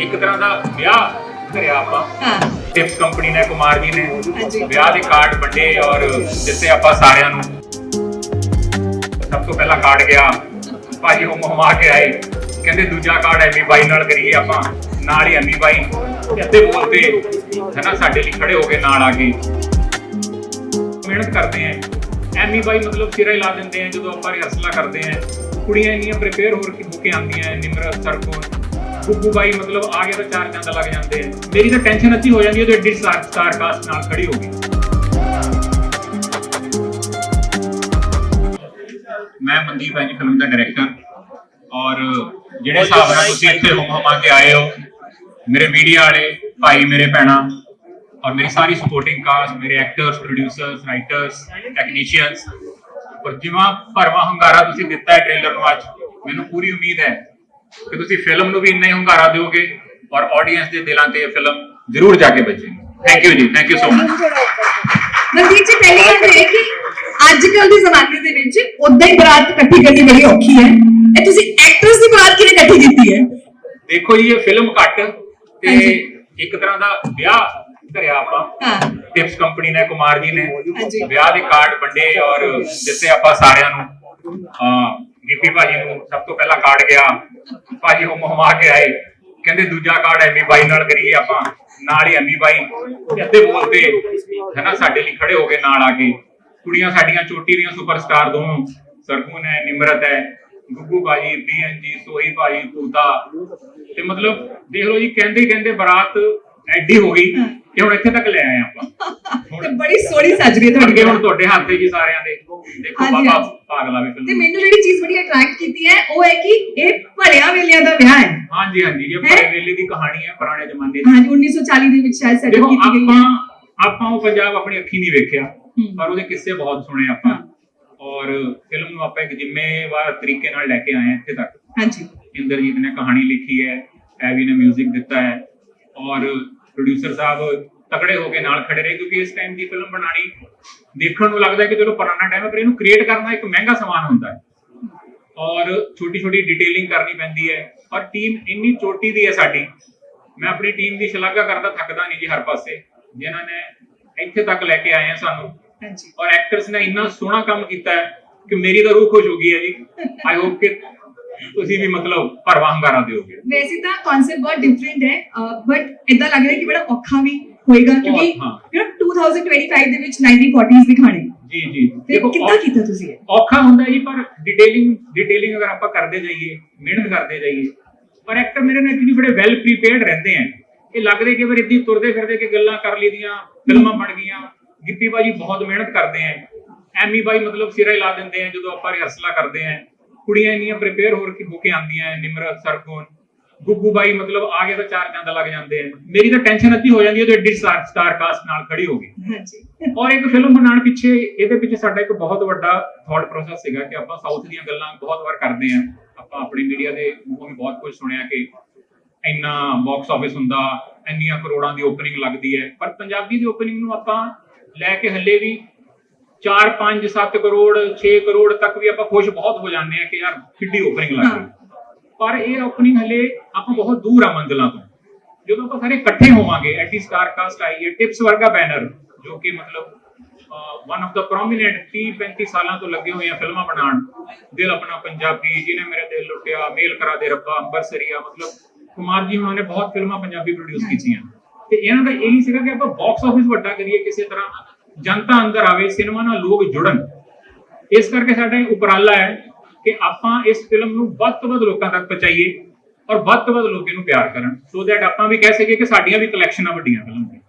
ਇੱਕ ਤਰ੍ਹਾਂ ਦਾ ਵਿਆਹ ਕਰਿਆ ਆਪਾਂ। ਹਾਂ। ਟਿਪਸ ਕੰਪਨੀ ਨੇ ਕੁਮਾਰ ਜੀ ਨੇ ਹਾਂਜੀ। ਵਿਆਹ ਦੇ ਕਾਰਡ ਵੰਡੇ ਔਰ ਦਿੱਤੇ ਆਪਾਂ ਸਾਰਿਆਂ ਨੂੰ। ਸਭ ਤੋਂ ਪਹਿਲਾਂ ਕਾਰਡ ਗਿਆ। ਭਾਜੀ ਉਹ ਮਹਮਾ ਕੇ ਆਏ। ਕਹਿੰਦੇ ਦੂਜਾ ਕਾਰਡ ਐਮੀ ਬਾਈ ਨਾਲ ਕਰੀਏ ਆਪਾਂ। ਨਾਲ ਹੀ ਐਮੀ ਬਾਈ। ਤੇ ਅੱਧੇ ਬੋਲਦੇ ਹੈ ਨਾ ਸਾਡੇ ਲਈ ਖੜੇ ਹੋ ਗਏ ਨਾਲ ਆ ਕੇ ਮਿਹਨਤ ਕਰਦੇ ਆ। ਐਮੀ ਬਾਈ ਮਤਲਬ ਸਿਰਾ ਲਾ ਦਿੰਦੇ ਆ ਜਦੋਂ ਆਪਾਂ ਰਿਹਰਸਲਾਂ ਕਰਦੇ ਆ। ਕੁੜੀਆਂ ਇੰਨੀਆਂ ਪ੍ਰਿਪੇਅਰ ਹੋ ਕੇ ਹੋ ਕੇ ਆਉਂਦੀਆਂ ਨਿਮਰਤ ਸਰਕੋਨ ਗੁੱਗੂ ਬਾਈ ਮਤਲਬ ਆ ਗਿਆ ਤਾਂ ਚਾਰ ਚੰਦ ਲੱਗ ਜਾਂਦੇ ਆ। ਮੇਰੀ ਤਾਂ ਟੈਨਸ਼ਨ ਅੱਧੀ ਹੋ ਜਾਂਦੀ ਹੈ ਜਦੋਂ ਐਡੀ ਸਟਾਰ ਸਟਾਰ ਕਾਸਟ ਨਾਲ ਖੜੀ ਹੋ ਗਈ ਮੈਂ ਮਨਦੀਪ ਹੈ ਫਿਲਮ ਦਾ ਡਾਇਰੈਕਟਰ ਔਰ ਜਿਹੜੇ ਹਿਸਾਬ ਨਾਲ ਤੁਸੀਂ ਇੱਥੇ ਹੁਮ ਹੁਮਾ ਕੇ ਆਏ ਹੋ, ਮੇਰੇ ਮੀਡੀਆ ਵਾਲੇ, ਭਾਈ ਮੇਰੇ ਭੈਣਾਂ, ਔਰ ਮੇਰੀ ਸਾਰੀ ਸਪੋਰਟਿੰਗ ਕਾਸਟ ਮੇਰੇ ਐਕਟਰਸ ਪ੍ਰੋਡਿਊਸਰਸ ਰਾਈਟਰਸ ਟੈਕਨੀਸ਼ੀਅਨਸ ਔਰ ਜਿਵੇਂ ਭਰਵਾ ਹੰਗਾਰਾ ਤੁਸੀਂ ਦਿੱਤਾ ਹੈ ਟ੍ਰੇਲਰ ਨੂੰ ਅੱਜ, ਮੈਨੂੰ ਪੂਰੀ ਉਮੀਦ ਹੈ ਕਿ ਤੁਸੀਂ ਫਿਲਮ ਨੂੰ ਵੀ ਇੰਨਾ ਹੀ ਹੰਗਾਰਾ ਦਿਓਗੇ ਔਰ ਆਡੀਅנס ਦੇ ਦਿਲਾਂ ਤੇ ਇਹ ਫਿਲਮ ਜ਼ਰੂਰ ਜਾ ਕੇ ਵੱਜੇਗੀ। Thank you ji thank you so much Mandeep ji ਪਹਿਲੀ ਗੱਲ ਇਹ ਹੈ ਕਿ ਅੱਜ ਕੱਲ ਦੇ ਜ਼ਮਾਨੇ ਦੇ ਵਿੱਚ ਉਦਾਂ ਹੀ ਬਰਾਤ ਇਕੱਠੀ ਕਰਨੀ ਬੜੀ ਔਖੀ ਹੈ। ਇਹ ਤੁਸੀਂ ਐਕਟਰਸ ਦੀ ਬਰਾਤ ਕਿਵੇਂ ਇਕੱਠੀ ਕੀਤੀ ਹੈ? ਦੇਖੋ ਜੀ ਇਹ ਫਿਲਮ ਘੱਟ ਤੇ। ਇੱਕ ਤਰ੍ਹਾਂ ਦਾ ਵਿਆਹ ਕਰਿਆ ਆਪਾਂ। ਹਾਂ। ਟਿਪਸ ਕੰਪਨੀ ਨੇ ਕੁਮਾਰ ਜੀ ਨੇ। ਵਿਆਹ ਦੇ ਕਾਰਡ ਵੰਡੇ ਔਰ ਦਿੱਤੇ ਆਪਾਂ ਸਾਰਿਆਂ ਨੂੰ। ਅਹ ਗਿੱਪੀ ਭਾਜੀ ਨੂੰ ਸਭ ਤੋਂ ਪਹਿਲਾਂ ਕਾਰਡ ਗਿਆ। ਭਾਜੀ ਉਹ ਮਹਮਾ ਕੇ ਆਏ। ਕਹਿੰਦੇ ਦੂਜਾ ਕਾਰਡ ਐਮੀ ਬਾਈ ਨਾਲ ਕਰੀਏ ਆਪਾਂ। ਨਾਲ ਹੀ ਐਮੀ ਬਾਈ। ਤੇ ਅੱਧੇ ਬੋਲਦੇ ਹੈ ਨਾ ਸਾਡੇ ਲਈ ਖੜੇ ਹੋ ਗਏ ਨਾਲ ਆ ਕੇ। ਕੁੜੀਆਂ ਸਾਡੀਆਂ ਚੋਟੀ ਦੀਆਂ ਸੁਪਰਸਟਾਰ ਦੋਨੋਂ। ਸਰਗੁਣ ਹੈ ਨਿਮਰਤ ਹੈ ਗੁੱਗੂ ਭਾਜੀ ਬੀਐਨ ਜੀ ਸੋਹੀ ਭਾਜੀ ਤੂਤਾ। ਤੇ ਮਤਲਬ ਦੇਖ ਲਓ ਜੀ ਕਹਿੰਦੇ ਕਹਿੰਦੇ ਬਰਾਤ ਐਡੀ ਹੋ ਗਈ ਕਿ ਹੁਣ ਇੱਥੇ ਤੱਕ ਲੈ ਆਏ ਆਪਾਂ। ਤੇ ਬੜੀ ਸੋਹਣੀ ਸੱਜ ਰਹੀ ਹੈ ਤੁਹਾਡੀ। ਹੁਣ ਤੁਹਾਡੇ ਹੱਥ ਤੇ ਜੀ ਸਾਰਿਆਂ ਦੇ। ਦੇਖੋ ਹਾਂਜੀ, ਬਾਬਾ ਹਾਂਜੀ। ਪਾਗਲਾ ਵੀ ਤੇ ਫਿਲਮ ਮੈਨੂੰ ਜਿਹੜੀ ਚੀਜ਼ ਬੜੀ ਅਟਰੈਕਟ ਕੀਤੀ ਹੈ ਉਹ ਹੈ ਕਿ ਇਹ ਭੜਿਆ ਵੇਲਿਆਂ ਦਾ ਵਿਆਹ ਹੈ ਹਾਂਜੀ ਹਾਂਜੀ ਇਹ ਹੈਂ? ਵੇਲੇ ਦੀ ਕਹਾਣੀ ਹੈ ਪੁਰਾਣੇ ਜ਼ਮਾਨੇ ਦੀ ਹਾਂਜੀ 1940 ਦੇ ਵਿੱਚ ਸ਼ਾਇਦ ਦੇਖੋ ਕੀਤੀ ਗਈ ਆਪਾਂ ਹੈ ਆਪਾਂ ਉਹ ਪੰਜਾਬ ਆਪਣੀ ਅੱਖੀ ਨਹੀਂ ਵੇਖਿਆ ਹੂੰ। ਪਰ ਉਹਦੇ ਕਿੱਸੇ ਬਹੁਤ ਸੁਣੇ ਆਪਾਂ ਹਾਂ। ਔਰ ਫਿਲਮ ਨੂੰ ਆਪਾਂ ਇੱਕ ਜ਼ਿੰਮੇਵਾਰ ਤਰੀਕੇ ਨਾਲ ਲੈ ਕੇ ਆਏ ਹਾਂ ਇੱਥੇ ਤੱਕ ਹਾਂਜੀ ਇੰਦਰਜੀਤ ਨੇ ਕਹਾਣੀ ਲਿਖੀ ਹੈ ਐਵੀ ਨੇ 뮤직 ਦਿੱਤਾ ਹੈ ਔਰ ਪ੍ਰੋਡਿਊਸਰ ਸਾਹਿਬ ਤਕੜੇ ਹੋ ਕੇ ਨਾਲ ਖੜੇ ਰਹੇ ਕਿਉਂਕਿ ਇਸ ਟਾਈਮ ਦੀ ਫਿਲਮ ਬਣਾਣੀ ਦੇਖਣ ਨੂੰ ਲੱਗਦਾ ਕਿ ਚਲੋ ਪੁਰਾਣਾ ਟਾਈਮ ਹੈ ਪਰ ਇਹਨੂੰ ਕ੍ਰੀਏਟ ਕਰਨਾ ਇੱਕ ਮਹਿੰਗਾ ਸਮਾਨ ਹੁੰਦਾ ਹੈ। ਔਰ ਛੋਟੀ ਛੋਟੀ ਡਿਟੇਲਿੰਗ ਕਰਨੀ ਪੈਂਦੀ ਹੈ। ਔਰ ਟੀਮ ਇੰਨੀ ਚੋਟੀ ਦੀ ਹੈ ਸਾਡੀ। ਮੈਂ ਆਪਣੀ ਟੀਮ ਦੀ ਸ਼ਲਾਘਾ ਕਰਦਾ ਥੱਕਦਾ ਨਹੀਂ ਜੀ ਹਰ ਪਾਸੇ। ਜਿਨ੍ਹਾਂ ਨੇ ਇੱਥੇ ਤੱਕ ਲੈ ਕੇ ਆਏ ਆ ਸਾਨੂੰ। ਹਾਂਜੀ। ਔਰ ਐਕਟਰਸ ਨੇ ਇੰਨਾ ਸੋਹਣਾ ਕੰਮ ਕੀਤਾ ਹੈ ਕਿ ਮੇਰੀ ਤਾਂ ਰੂਹ ਖੁਸ਼ ਹੋ ਗਈ ਹੈ ਜੀ। ਆਈ ਹੋਪ ਕਿ ਤੁਸੀਂ ਵੀ ਮਤਲਬ ਭਰਵਾ ਹੰਗਾਰਾ ਦਿਓਗੇ। ਵੈਸੇ ਤਾਂ ਕਨਸੈਪਟ ਬਹੁਤ ਡਿਫਰੈਂਟ ਹੈ ਬਟ ਇਦਾਂ ਲੱਗ ਰਿਹਾ ਕਿ ਬੜਾ ਔਖਾ ਵੀ ਹੋਏਗਾ ਕਿਉਂਕਿ ਹਾਂ। ਯੂ نو 2025 ਦੇ ਵਿੱਚ 1940s ਦਿਖਾਣੇ ਜੀ ਜੀ। ਤੇ ਕਿੱਦਾਂ ਕੀਤਾ ਤੁਸੀਂ ਇਹ? ਔਖਾ ਹੁੰਦਾ ਜੀ ਪਰ ਡਿਟੇਲਿੰਗ ਡਿਟੇਲਿੰਗ ਅਗਰ ਆਪਾਂ ਕਰਦੇ ਜਾਈਏ ਮਿਹਨਤ ਕਰਦੇ ਜਾਈਏ ਪਰ ਐਕਟਰ ਮੇਰੇ ਨਾਲ ਐਕਚੁਅਲੀ ਬੜੇ ਵੈਲ ਪ੍ਰੀਪੇਅਰਡ ਰਹਿੰਦੇ ਆ। ਇਹ ਲੱਗਦੇ ਕਿ ਵਾਰ ਇੱਦੀ ਤੁਰਦੇ ਫਿਰਦੇ ਕਿ ਗੱਲਾਂ ਕਰ ਲਈਆਂ ਫਿਲਮਾਂ ਬਣ ਗਈਆਂ। ਗਿੱਪੀ ਬਾਜੀ ਬਹੁਤ ਮਿਹਨਤ ਕਰਦੇ ਆ। ਐਮੀ ਬਾਈ ਮਤਲਬ ਸਿਰਾ ਲਾ ਦਿੰਦੇ ਆ ਜਦੋਂ ਆਪਾਂ ਰਿਹਰਸਲਾਂ ਕਰਦੇ ਆ। ਕੁੜੀਆਂ ਇੰਨੀਆਂ ਪ੍ਰੀਪੇਅਰ ਹੋ ਕੇ ਹੋ ਕੇ ਆਉਂਦੀਆਂ ਨਿਮਰਤ ਸਰਗੁਣ। ਗੁੱਗੂ ਬਾਈ ਮਤਲਬ ਆ ਗਿਆ ਤਾਂ ਚਾਰ ਚੰਦ ਲੱਗ ਜਾਂਦੇ ਆ। ਮੇਰੀ ਤਾਂ ਟੈਨਸ਼ਨ ਅੱਧੀ ਹੋ ਜਾਂਦੀ ਹੈ ਜਦੋਂ ਐਡੀ ਸਟਾਰ ਸਟਾਰ ਕਾਸਟ ਨਾਲ ਖੜੀ ਹੋ ਗਈ। ਹਾਂਜੀ। ਔਰ ਇੱਕ ਫਿਲਮ ਬਣਾਉਣ ਪਿੱਛੇ ਇਹਦੇ ਪਿੱਛੇ ਸਾਡਾ ਇੱਕ ਬਹੁਤ ਵੱਡਾ ਥਾਟ ਪ੍ਰੋਸੈਸ ਸੀਗਾ ਕਿ ਆਪਾਂ ਸਾਊਥ ਦੀਆਂ ਗੱਲਾਂ ਬਹੁਤ ਵਾਰ ਕਰਦੇ ਆਂ। ਆਪਾਂ ਆਪਣੀ ਮੀਡੀਆ ਦੇ ਮੂੰਹੋਂ ਵੀ ਬਹੁਤ ਕੁਝ ਸੁਣਿਆ ਕਿ ਇੰਨਾ ਬਾਕਸ ਆਫਿਸ ਹੁੰਦਾ ਇੰਨੀਆਂ ਕਰੋੜਾਂ ਦੀ ਓਪਨਿੰਗ ਲੱਗਦੀ ਹੈ। ਪਰ ਪੰਜਾਬੀ ਦੀ ਓਪਨਿੰਗ ਨੂੰ ਆਪਾਂ ਲੈ ਕੇ ਹੱਲੇ ਵੀ 4 5 7 ਕਰੋੜ 6 ਕਰੋੜ ਤੱਕ ਵੀ ਆਪਾਂ ਖੁਸ਼ ਬਹੁਤ ਹੋ ਜਾਂਦੇ ਆ ਕਿ ਯਾਰ ਕਿੱਡੀ ਓਪਨਿੰਗ ਲੱਗ ਗਈ। ਪਰ ਇਹ ਓਪਨਿੰਗ ਹਲੇ ਆਪਾਂ ਬਹੁਤ ਦੂਰ ਆ ਮੰਜ਼ਲਾਂ ਤੋਂ। ਜਦੋਂ ਆਪਾਂ ਸਾਰੇ ਇਕੱਠੇ ਹੋਵਾਂਗੇ ਐਡੀ ਸਟਾਰ ਕਾਸਟ ਆਈ ਹੈ, ਟਿਪਸ ਵਰਗਾ ਬੈਨਰ, ਜੋ ਕਿ ਮਤਲਬ ਵਨ ਆਫ ਦਾ ਪ੍ਰੋਮਿਨੈਂਟ 30 35 ਸਾਲਾਂ ਤੋਂ ਲੱਗੇ ਹੋਏ ਆ ਫਿਲਮਾਂ ਬਣਾਉਣ, ਦਿਲ ਆਪਣਾ ਪੰਜਾਬੀ, ਜਿਹਨੇ ਮੇਰੇ ਦਿਲ ਲੁੱਟਿਆ, ਮੇਲ ਕਰਾ ਦੇ ਰੱਬਾ ਅੰਬਰਸਰੀਆ ਮਤਲਬ ਕੁਮਾਰ ਜੀ ਉਹਨਾਂ ਨੇ ਬਹੁਤ ਫਿਲਮਾਂ ਪੰਜਾਬੀ ਪ੍ਰੋਡਿਊਸ ਕੀਤੀਆਂ। ਤੇ ਇਹਨਾਂ ਦਾ ਇਹੀ ਸੀਗਾ ਕਿ ਆਪਾਂ ਬਾਕਸ ਆਫਿਸ ਵੱਡਾ ਕਰੀਏ, ਕਿਸੇ ਤਰ੍ਹਾਂ ਜਨਤਾ ਅੰਦਰ ਆਵੇ ਸਿਨੇਮਾ ਨਾਲ ਲੋਕ ਜੁੜਨ। ਇਸ ਕਰਕੇ ਸਾਡਾ ਉਪਰਾਲਾ ਹੈ ਕਿ ਆਪਾਂ ਇਸ ਫਿਲਮ ਨੂੰ ਵੱਧ ਤੋਂ ਵੱਧ ਲੋਕਾਂ ਤੱਕ ਪਹੁੰਚਾਈਏ ਔਰ ਵੱਧ ਤੋਂ ਵੱਧ ਲੋਕ ਇਹਨੂੰ ਪਿਆਰ ਕਰਨ। ਸੋ ਦੈਟ ਆਪਾਂ ਵੀ ਕਹਿ ਸਕੀਏ ਕਿ ਸਾਡੀਆਂ ਵੀ ਕਲੈਕਸ਼ਨਾਂ ਵੱਡੀਆਂ ਫਿਲਮਾਂ ਦੀਆਂ